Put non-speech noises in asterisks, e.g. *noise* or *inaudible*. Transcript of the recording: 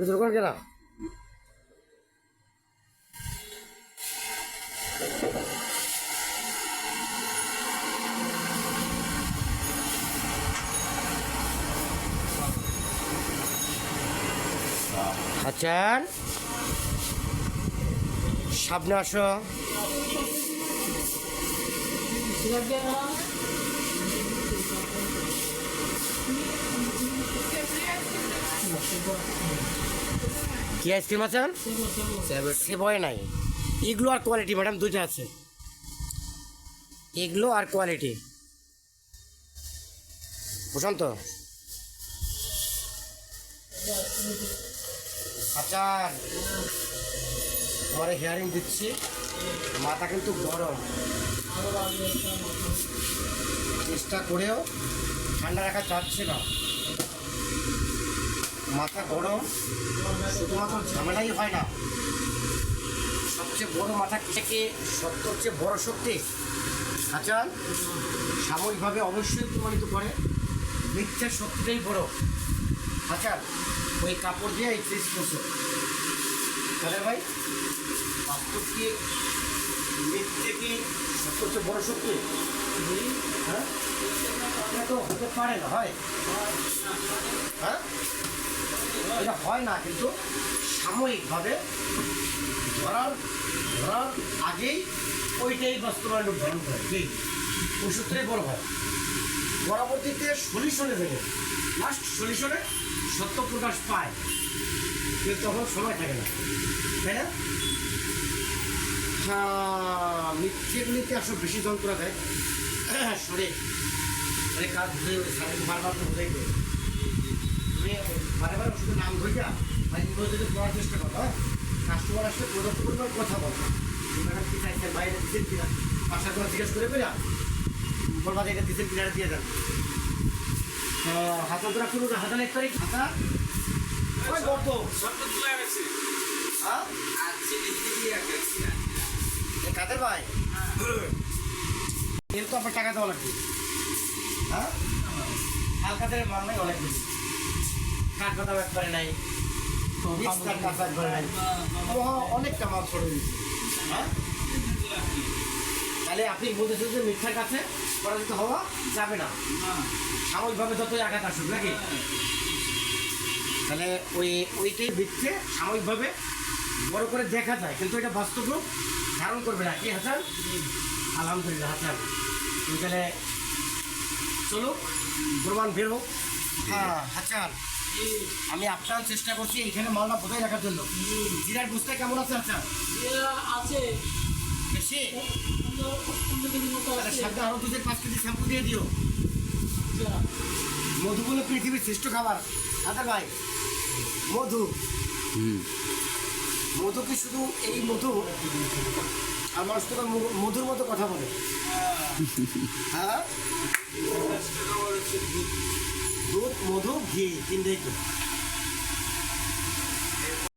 ভিতরে কোন কেনা হাচান সামনে আসো। কি আইসক্রিম আছেন সেবয় নাই। এগুলো আর কোয়ালিটি ম্যাডাম দুইটা আছে। এগুলো আর কোয়ালিটি প্রশান্ত আচ্ছা আমার হেয়ারিং দিচ্ছি। মাথা কিন্তু গরম। চেষ্টা করেও ঠান্ডা রাখা চাচ্ছে না মাথা গরম, শুধুমাত্র ঝামেলাই হয় না। সবচেয়ে বড় মাথা থেকে সবচেয়ে চেয়ে বড় শক্তি? আচ্ছা সাময়িকভাবে অবশ্যই প্রমাণিত করে, মিথ্যার শক্তিটাই বড়। আচ্ছা ওই কাপড় দিয়ে এই ফ্রিজ করছে। কাদের ভাই, বাস্তব কি মিথ্যে কি সত্যর চেয়ে বড় শক্তি? হ্যাঁ? এটা তো হতে পারে না, হয়। হ্যাঁ? এটা হয় না, কিন্তু সাময়িকভাবে ধরার ধরার আগেই ওইটাই বাস্তবায়ন ধারণ করে। কি ওষুধটাই বড় হয়। পরবর্তীতে সলিউশনে ভেঙে লাস্ট সলিউশনে সত্য প্রকাশ পায়, কিন্তু তখন সময় থাকে না। তাই না? হ্যাঁ মিথ্যেগুলিতে আসলে বেশি যন্ত্রণা দেয়। *coughs* শরীর মানে কাজ ধরে শারীরিক বারবার তো বোঝাই দেয় তুমি বারে বারে ওষুধের নাম ধরিয়া মানে ইংরেজিতে পড়ার চেষ্টা করো হ্যাঁ? কাস্টমার আসলে প্রদত্ত কথা বলো ম্যাডাম কি চাইছেন বাইরে দিচ্ছেন কিনা? পাশা করে জিজ্ঞেস করে পেলা বলবা এটা দিচ্ছেন কিনা দিয়ে দেন। হাতা ধরা শুরু হাতা এক তারিখ। হাতা গর্ত হ্যাঁ? কাদের ভাই। এর তো আপনার টাকা দেওয়া লাগবে। হ্যাঁ? হালকাদের মাল নাই অনেক বেশি কাঠ বাদাম একবারে নাই অনেকটা মাল ছড়ে দিচ্ছে হ্যাঁ? তাহলে আপনি বলতেছেন যে মিথ্যার কাছে পরাজিত হওয়া যাবে না। সাময়িকভাবে যতই আঘাত আসুক নাকি? তাহলে ওই ওইটাই ভিত্তিতে সাময়িকভাবে বড় করে দেখা যায় কিন্তু এটা বাস্তব রূপ ধারণ করবে না। কি হাসান? আলহামদুলিল্লাহ হাসান। তাহলে চলুক প্রমাণ বের হোক। হ্যাঁ হাসান। আমি আপনার চেষ্টা করছি এখানে মালটা বোঝাই রাখার জন্য। জিরার বুঝতে কেমন আছে হাসান? আছে। বেশি? আরও পাঁচ কেজি শ্যাম্পু দিয়ে দিও। আচ্ছা। মধুগুলো পৃথিবীর শ্রেষ্ঠ খাবার। দাদা ভাই মধু। মধু কি শুধু এই মধু? আর মানুষ মধুর মতো কথা বলে। হ্যাঁ? দুধ, মধু, ঘি, তিনটাই তো।